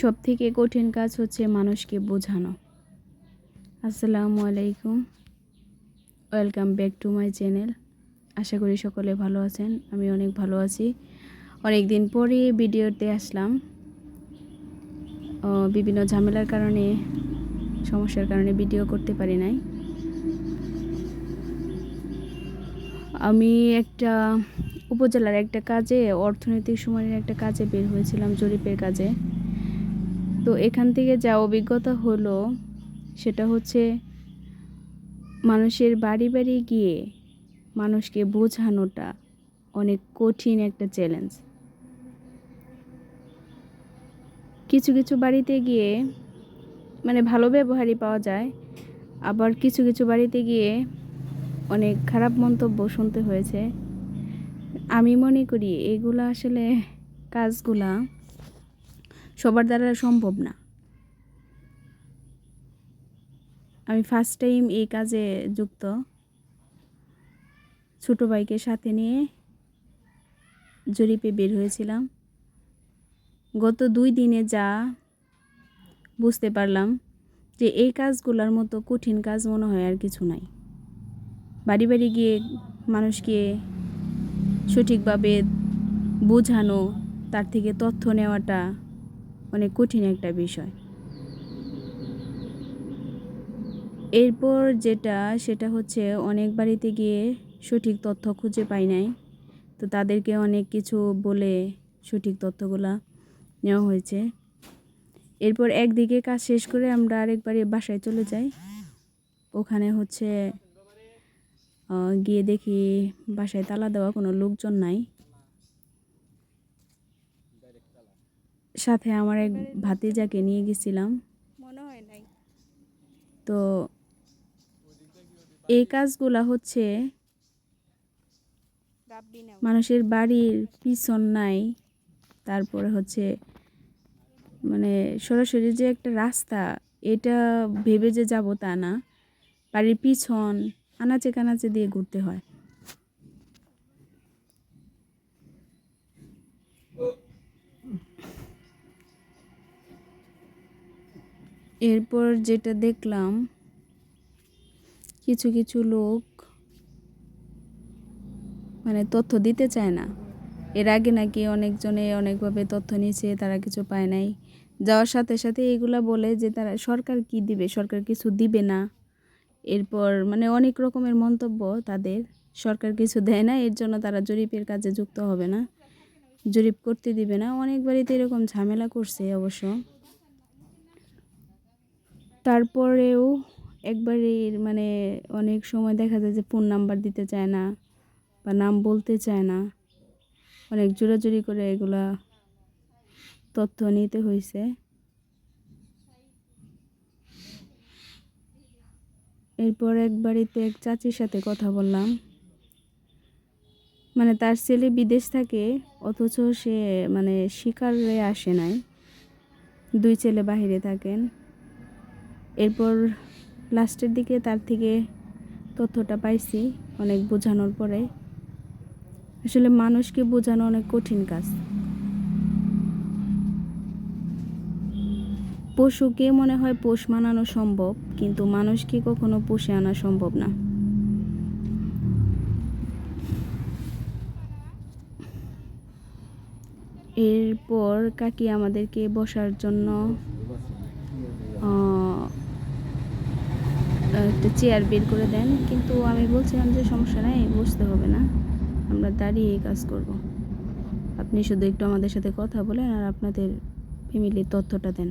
সব থেকে কঠিন কাজ হচ্ছে মানুষকে বোঝানো। আসসালামু আলাইকুম। Welcome back to my channel আশা করি সকলে ভালো আছেন, আমি অনেক ভালো আছি। অনেক দিন পরে ভিডিওতে আসলাম। বিভিন্ন ঝামেলার কারণে, সমস্যার কারণে ভিডিও করতে পারি নাই। আমি একটা উপজেলার একটা কাজে, অর্থনৈতিক সময়ের একটা কাজে বের হয়েছিলাম জরিপের কাজে। তো এখান থেকে যা অভিজ্ঞতা হলো, সেটা হচ্ছে মানুষের বাড়ি বাড়ি গিয়ে মানুষকে বোঝানোটা অনেক কঠিন একটা চ্যালেঞ্জ কিছু কিছু বাড়িতে গিয়ে মানে ভালো ব্যবহারই পাওয়া যায়, আবার কিছু কিছু বাড়িতে গিয়ে অনেক খারাপ মন্তব্য শুনতে হয়েছে। আমি মনে করি এগুলা আসলে কাজগুলা সবার দ্বারা সম্ভব না। আমি ফার্স্ট টাইম এই কাজে যুক্ত। ছোটো ভাইকে সাথে নিয়ে জরিপে বের হয়েছিলাম। গত দুই দিনে যা বুঝতে পারলাম যে এই কাজগুলোর মতো কঠিন কাজ মনে হয় আর কিছু নাই। বাড়ি বাড়ি গিয়ে মানুষকে সঠিকভাবে বোঝানো, তার থেকে তথ্য নেওয়াটা অনেক কঠিন একটা বিষয়। এরপর যেটা, সেটা হচ্ছে অনেক বাড়িতে গিয়ে সঠিক তথ্য খুঁজে পাই নাই। তো তাদেরকে অনেক কিছু বলে সঠিক তথ্যগুলা নেওয়া হয়েছে। এরপর একদিকে কাজ শেষ করে আমরা আরেকবারে বাসায় চলে যাই। ওখানে হচ্ছে গিয়ে দেখি বাসায় তালা দেওয়া কোনো লোকজন নাই। সাথে আমার এক ভাতিজাকে নিয়ে গেছিলাম। মনে হয় নাই। তো এই কাজগুলা হচ্ছে মানুষের বাড়ির পিছন নাই তারপরে হচ্ছে মানে সরাসরি যে একটা রাস্তা এটা ভেবে যে যাব তা না। বাড়ির পিছন আনাচে কানাচে দিয়ে ঘুরতে হয়। এরপর যেটা দেখলাম, কিছু কিছু লোক মানে তথ্য দিতে চায় না। এর আগে নাকি অনেকজনে অনেকভাবে তথ্য নিয়েছে, তারা কিছু পায় নাই। যাওয়ার সাথে সাথে এগুলা বলে যে তারা সরকার কি দিবে, সরকার কিছু দিবে না। এরপর মানে অনেক রকমের মন্তব্য তাদের, সরকার কিছু দেয় না, এর জন্য তারা জরিপের কাজে যুক্ত হবে না, জরিপ করতে দিবে না। অনেক বাড়িতে এরকম ঝামেলা করছে অবশ্য। তারপরেও একবারে মানে অনেক সময় দেখা যায় যে ফোন নাম্বার দিতে চায় না বা নাম বলতে চায় না। অনেক জোরাজুরি করে এগুলা তথ্য নিতে হয়েছে এরপর এক বাড়িতে এক চাচির সাথে কথা বললাম। মানে তার ছেলে বিদেশ থাকে, অথচ সে মানে শিকারে আসে নাই। দুই ছেলে বাহিরে থাকেন। এরপর লাস্টের দিকে তার থেকে তথ্যটা পাইছি অনেক বোঝানোর পরে। আসলে মানুষকে বোঝানো অনেক কঠিন কাজ। পশুকে মনে হয় পোষ মানানো সম্ভব, কিন্তু মানুষকে কখনো পোষে আনা সম্ভব না। এরপর কাকি আমাদেরকে বসার জন্য একটা চেয়ার বের করে দেন, কিন্তু আমি বলছিলাম যে সমস্যা নাই, বসতে হবে না। আমরা দাঁড়িয়ে কাজ করব। আপনি শুধু একটু আমাদের সাথে কথা বলেন আর আপনাদের ফ্যামিলির তথ্যটা দেন।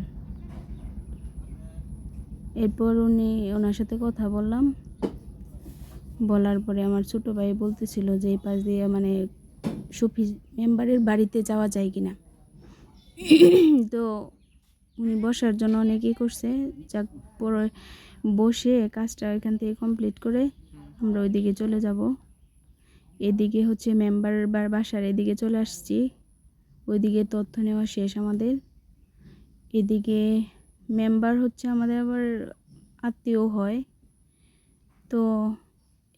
এরপর উনি ওনার সাথে কথা বললাম। বলার পরে আমার ছোটো ভাই বলতেছিল যে এই পাশ দিয়ে মানে সুফি মেম্বারের বাড়িতে যাওয়া যায় কি না তো উনি বসার জন্য অনেকেই করছে, যাক, পরে বসে কাজটা এখান থেকে কমপ্লিট করে আমরা ওইদিকে চলে যাব। এদিকে হচ্ছে মেম্বার বার বাসার এদিকে চলে আসছি। ওইদিকে তথ্য নেওয়া শেষ আমাদের। এদিকে মেম্বার হচ্ছে আমাদের আবার আত্মীয় হয়। তো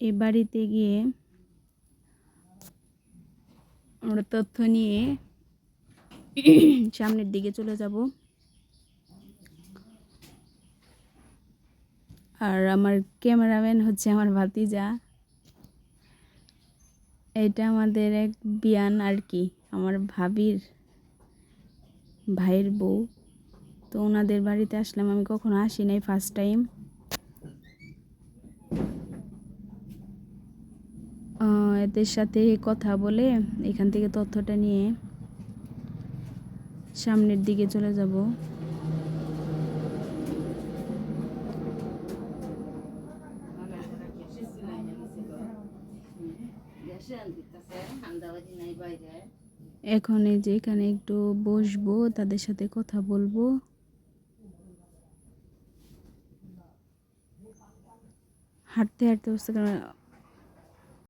এই বাড়িতে গিয়ে আমরা তথ্য নিয়ে সামনের দিকে চলে যাব। আর আমার ক্যামেরাম্যান হচ্ছে আমার ভাতিজা। এটা আমাদের এক বিয়ান আর কি, আমার ভাবির ভাইয়ের বউ। তো ওনাদের বাড়িতে আসলাম, আমি কখনো আসি নাই ফার্স্ট টাইম এদের সাথে কথা বলে এখান থেকে তথ্যটা নিয়ে সামনের দিকে চলে যাব। এখন এই যে এখানে একটু বসবো তাদের সাথে কথা বলব। হাঁটতে হাঁটতে বসতে পারলাম